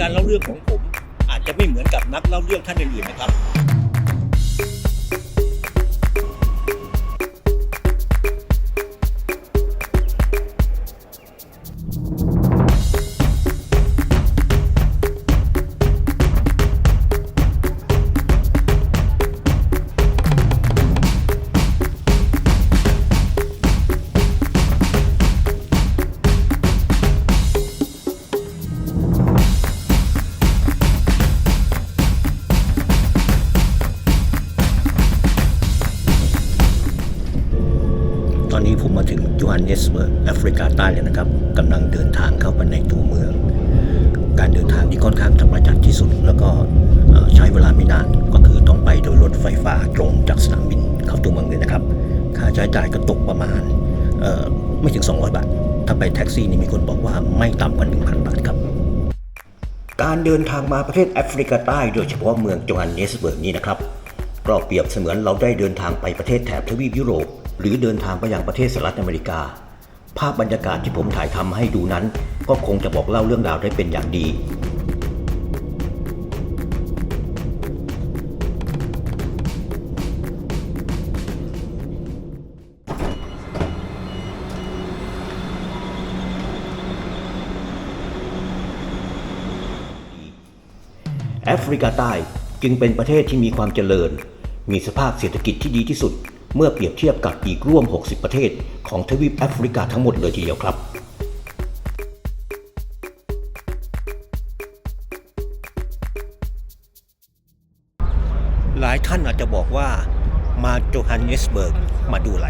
การเล่าเรื่องของผม อาจจะไม่เหมือนกับนักเล่าเรื่องท่านอื่นๆนะครับ สเบิร์กแอฟริกาใต้แล้วนะครับกำลังเดินทางเข้าไปในตัวเมือง การเดินทางที่ค่อนข้างจะประหยัดที่สุด แล้วก็ใช้เวลาไม่นานก็คือต้องไปโดยรถไฟฟ้าตรงจากสนามบินเข้าตัวเมืองเลยนะครับ ค่าใช้จ่ายก็ตกประมาณไม่ถึง 200 บาท ถ้าไปแท็กซี่นี่มีคนบอกว่าไม่ต่ำกว่า 1,000 บาทครับ การเดินทางมาประเทศแอฟริกาใต้โดยเฉพาะเมืองโจฮันเนสเบิร์กนี้นะครับก็เปรียบเสมือนเราได้เดินทางไปประเทศแถบทวีปยุโรป หรือเดินทางไปยังประเทศสหรัฐอเมริกา ภาพบรรยากาศที่ผมถ่ายทำให้ดูนั้น ก็คงจะบอกเล่าเรื่องราวได้เป็นอย่างดีแอฟริกาใต้จึงเป็นประเทศที่มีความเจริญ มีสภาพเศรษฐกิจที่ดีที่สุด เมื่อเปรียบเทียบกับอีกร่วม 60 ประเทศ ของทวีปแอฟริกาทั้งหมดเลยทีเดียวครับหลายท่านอาจจะบอกว่ามาโจฮันเนสเบิร์กมาดูอะไร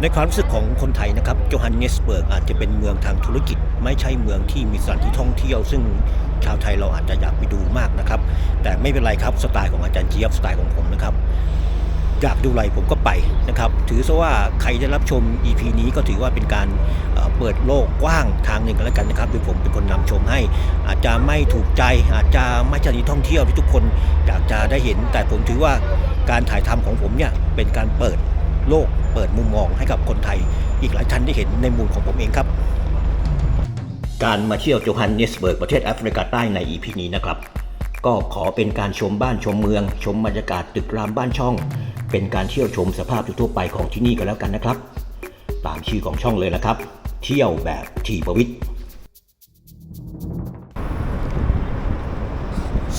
ในความรู้สึกของคนไทยนะครับโจฮันเนสเบิร์กอาจจะเป็นเมืองทางธุรกิจ ไม่ใช่เมืองที่มีสถานที่ท่องเที่ยว ซึ่งชาวไทยเราอาจจะอยากไปดูมากนะครับ แต่ไม่เป็นไรครับสไตล์ของอาจารย์เจี๊ยบสไตล์ของผมนะครับ อยากดูอะไรผมก็ไปนะครับ ถือซะว่าใครได้รับชม EP นี้ก็ถือว่าเป็นการเปิดโลกกว้างทางหนึ่งกันแล้วกันนะครับโดยผมเป็นคนนำชมให้ อาจจะไม่ถูกใจ อาจจะไม่ใช่ที่ท่องเที่ยวที่ทุกคนอยากจะได้เห็น แต่ผมถือว่าการถ่ายทำของผมเนี่ยเป็นการเปิดโลกเปิดมุมมองให้กับคนไทย อีกหลายท่านได้เห็นในมุมของผมเองครับ การมาเที่ยวโจฮันเนสเบิร์กประเทศแอฟริกาใต้ใน EP นี้นะครับ ก็ขอเป็นการชมบ้านชมเมือง ชมบรรยากาศตึกรามบ้านช่อง เป็นการเที่ยวชมสภาพทั่วไปของที่นี่ก็แล้วกันนะครับ ตามชื่อของช่องเลยนะครับ เที่ยวแบบทีประวิทย์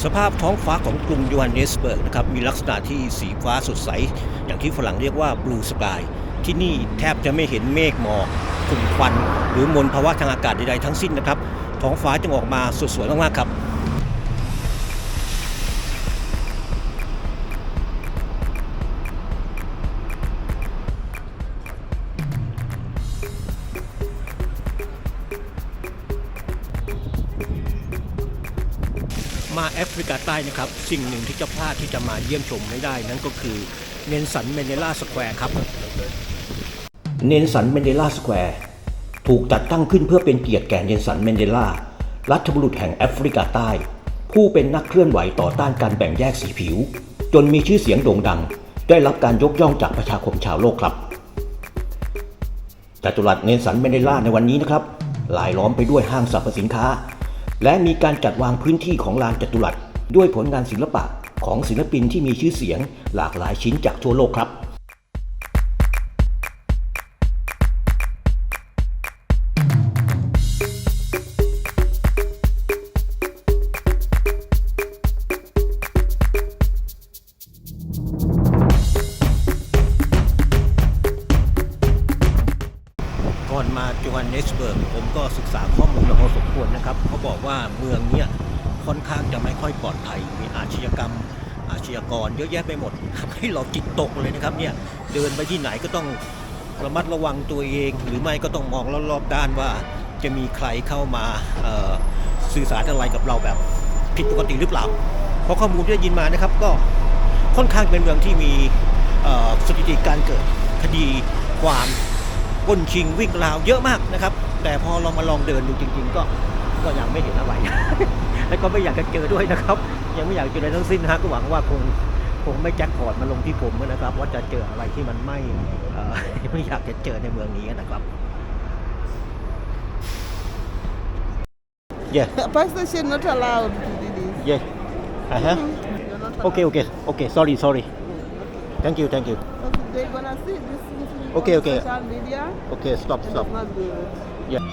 สภาพท้องฟ้าของกรุงโยฮันเนสเบิร์กนะครับมีลักษณะที่สีฟ้าสดใส อย่างที่ฝรั่งเรียกว่าบลูสกายที่นี่แทบจะไม่เห็นเมฆหมอกกลุ่มควัน หรือมลภาวะทางอากาศใดๆทั้งสิ้นนะครับท้องฟ้าจึงออกมาสดสวยมากๆครับ มาแอฟริกาใต้นะครับ สิ่งหนึ่งที่จะพลาดที่จะมาเยี่ยมชมไม่ได้ นั่นก็คือเนลสันเมนเดล่าสแควร์ครับ เนลสันเมนเดล่าสแควร์ถูกจัดตั้งขึ้นเพื่อเป็นเกียรติแก่เนลสันเมนเดล่ารัฐบุรุษแห่งแอฟริกาใต้ ผู้เป็นนักเคลื่อนไหวต่อต้านการแบ่งแยกสีผิว จนมีชื่อเสียงโด่งดัง ได้รับการยกย่องจากประชาคมชาวโลกครับจัตุรัสเนลสันเมนเดล่าในวันนี้นะครับลายล้อมไปด้วยห้างสรรพสินค้า และมีการจัดวางพื้นที่ของลานจัตุรัสด้วยผลงานศิลปะของศิลปินที่มีชื่อเสียงหลากหลายชิ้นจากทั่วโลกครับันเนสเบิร์กผมก็ศึกษาข้อมูลมาพอสมควรนะครับเขาบอกว่าเมืองเนี้ยค่อนข้างจะไม่ค่อยปลอดภัยมีอาชญากรรม อาชญากรเยอะแยะไปหมดทำให้เราจิตตกเลยนะครับเนี่ยเดินไปที่ไหนก็ต้องระมัดระวังตัวเอง หรือไม่ก็ต้องมองรอบๆด้านว่าจะมีใครเข้ามาสื่อสารอะไรกับเราแบบผิดปกติหรือเปล่า เพราะข้อมูลที่ได้ยินมานะครับก็ค่อนข้างเป็นเมืองที่มีสถิติการเกิดคดีความ ปล้นชิงวิ่งราวเยอะมากนะครับ แต่พอเรามาลองเดินดูจริง ๆ ก็ก็ยังไม่เห็นอะไร และก็ไม่อยากจะเจอด้วยนะครับ ยังไม่อยากเจออะไรทั้งสิ้นนะฮะก็หวังว่าคงคงไม่แจ็คพอตมาลงที่ผมนะครับ ว่าจะเจออะไรที่มันไม่เอ่อไม่อยากจะเจอในเมืองนี้นะครับ Yeah. Park station not allowed to do this. Yeah. Uh huh. You're not Okay, okay, okay. Sorry, sorry. Thank you, thank you. Allowed. They're gonna see this thing Okay, on okay. social media. Okay, stop, and stop. It's not good. Yeah.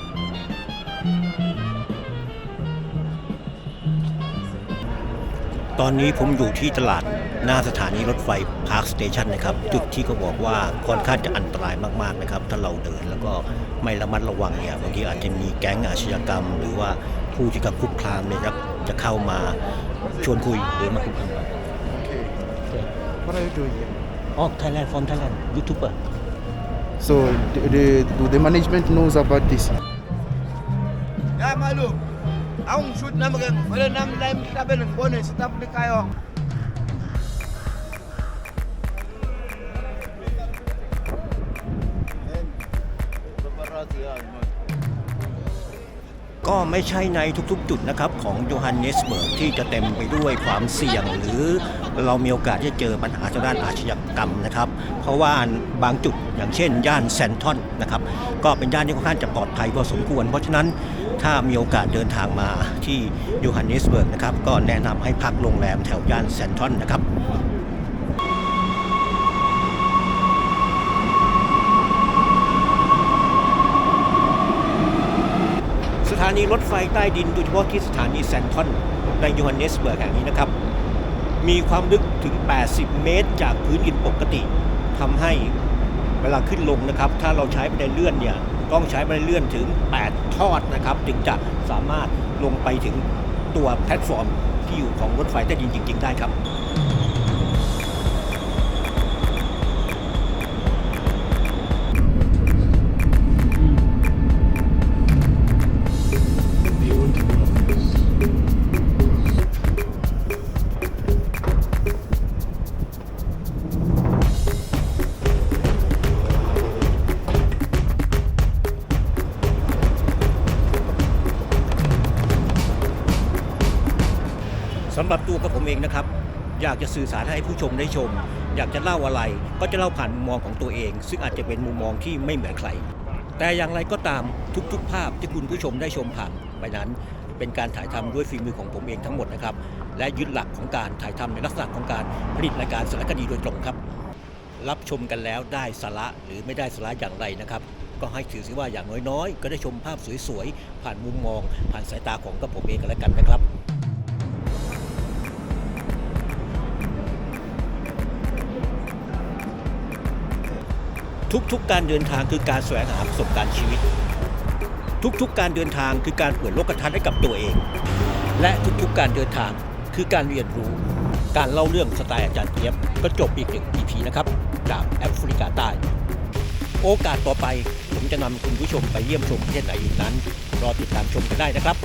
ตอนนี้ผมอยู่ที่ตลาดหน้าสถานีรถไฟพาร์คสเตชันนะครับ จุดที่เขาบอกว่าค่อนข้างจะอันตรายมากๆนะครับ ถ้าเราเดินแล้วก็ไม่ระมัดระวังเนี่ยบางทีอาจจะมีแก๊งอาชญากรรม หรือว่าผู้ที่กับคุกคามเนี่ยครับจะเข้ามาชวนคุยหรือมาคุกคาม Okay. What are you doing here? อ๋อ Thailand from Thailand YouTuber So, the, the, do the management knows about this? Ya malu. Ang shoot na wala nang lime tabi ng bonus stop ni kayo. ก็ไม่ใช่ในทุกๆ จุดนะครับของโยฮันเนสเบิร์กที่จะเต็มไปด้วยความเสี่ยง หรือเรามีโอกาสที่จะเจอปัญหาทางด้านอาชญากรรมนะครับ เพราะว่าบางจุดอย่างเช่น ย่านแซนทอนนะครับก็เป็นย่านที่ค่อนข้างจะปลอดภัยพอสมควร เพราะฉะนั้นถ้ามีโอกาสเดินทางมาที่โยฮันเนสเบิร์กนะครับก็แนะนำให้พักโรงแรมแถวย่านแซนทอนนะครับานีรถไฟใต้ดินโดยเฉพาะที่สถานีแซนทอนในโยฮันเนสเบิร์กแห่งนี้นะครับ มีความลึกถึง 80 เมตร จากพื้นดินปกติทำให้เวลาขึ้นลงนะครับ ถ้าเราใช้บันไดเลื่อนเนี่ยต้องใช้บันไดเลื่อนถึง 8 ทอดนะครับ ถึงจะสามารถลงไปถึงตัวแพลตฟอร์มที่อยู่ของรถไฟใต้ดินจริง ๆ ได้ครับ สำหรับตัวกับผมเองนะครับ อยากจะสื่อสารให้ผู้ชมได้ชม อยากจะเล่าอะไร ก็จะเล่าผ่านมุมมองของตัวเอง ซึ่งอาจจะเป็นมุมมองที่ไม่เหมือนใคร แต่อย่างไรก็ตามทุกๆ ภาพที่คุณผู้ชมได้ชมผ่านไปนั้น เป็นการถ่ายทำด้วยฝีมือของผมเองทั้งหมดนะครับ และยึดหลักของการถ่ายทำในลักษณะของการผลิตรายการสารคดีโดยตรงครับ รับชมกันแล้วได้สาระหรือไม่ได้สาระอย่างไรนะครับก็ให้ถือสิว่าอย่างน้อยๆ ก็ได้ชมภาพสวยๆ ผ่านมุมมอง ผ่านสายตาของกับผมเองกันแล้วกันนะครับ ทุกๆการเดินทางคือการแสวงหาประสบการณ์ชีวิต ทุกๆการเดินทางคือการเปิดโลกทัศน์ให้กับตัวเอง และทุกๆการเดินทางคือการเรียนรู้ การเล่าเรื่องสไตล์อาจารย์เทียบก็จบอีกหนึ่ง EP นะครับจากแอฟริกาใต้ โอกาสต่อไป ผมจะนำคุณผู้ชมไปเยี่ยมชมประเทศไหนอีกนั้น รอติดตามชมกันได้นะครับ